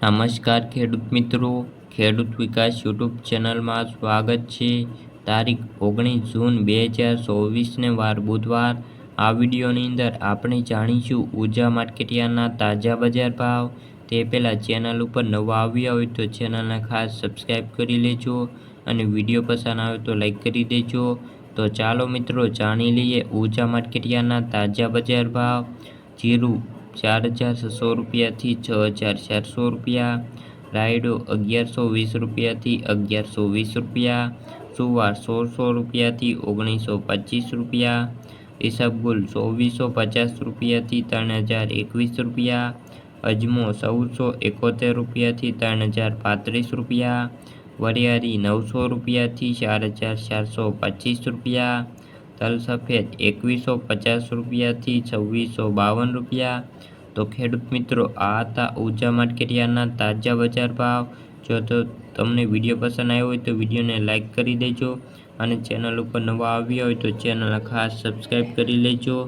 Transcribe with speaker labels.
Speaker 1: નમસ્કાર ખેડૂત મિત્રો. ખેડૂત વિકાસ યુટ્યુબ ચેનલમાં સ્વાગત છે. તારીખ ઓગણીસ જૂન બે હજાર ચોવીસને વાર બુધવાર. આ વિડીયોની અંદર આપણે જાણીશું ઊર્જા માર્કેટિયાના તાજા બજાર ભાવ. તે પહેલાં ચેનલ ઉપર નવા આવ્યા હોય તો ચેનલને ખાસ સબસ્ક્રાઈબ કરી લેજો અને વીડિયો પસંદ આવે તો લાઈક કરી દેજો. તો ચાલો મિત્રો, જાણી લઈએ ઊર્જા માર્કેટિયાના તાજા બજાર ભાવ. જીરું ચાર હજાર છસો રૂપિયાથી છ હજાર ચારસો રૂપિયા. રાયડો અગિયારસો વીસ રૂપિયાથી અગિયારસો વીસ રૂપિયા. સુવાર સોળસો રૂપિયાથી ઓગણીસો પચીસ રૂપિયા. ઈસબગુલ ચોવીસો પચાસ રૂપિયાથી ત્રણ હજાર એકવીસ રૂપિયા. અજમો ચૌદસો એકોતેર રૂપિયાથી ત્રણ હજાર પાંત્રીસ રૂપિયા. વરિયાળી નવસો રૂપિયાથી ચાર હજાર ચારસો પચીસ રૂપિયા. તલ સફેદ એકવીસો પચાસ રૂપિયાથી છવ્વીસો બાવન રૂપિયા. તો ખેડૂત મિત્રો, આ હતા ઊંચા માર્કેટિયાના તાજા બજાર ભાવ. જો તો તમને વીડિયો પસંદ આવ્યો હોય તો વિડીયોને લાઇક કરી દેજો અને ચેનલ ઉપર નવા આવ્યા હોય તો ચેનલ ખાસ સબસ્ક્રાઈબ કરી લેજો.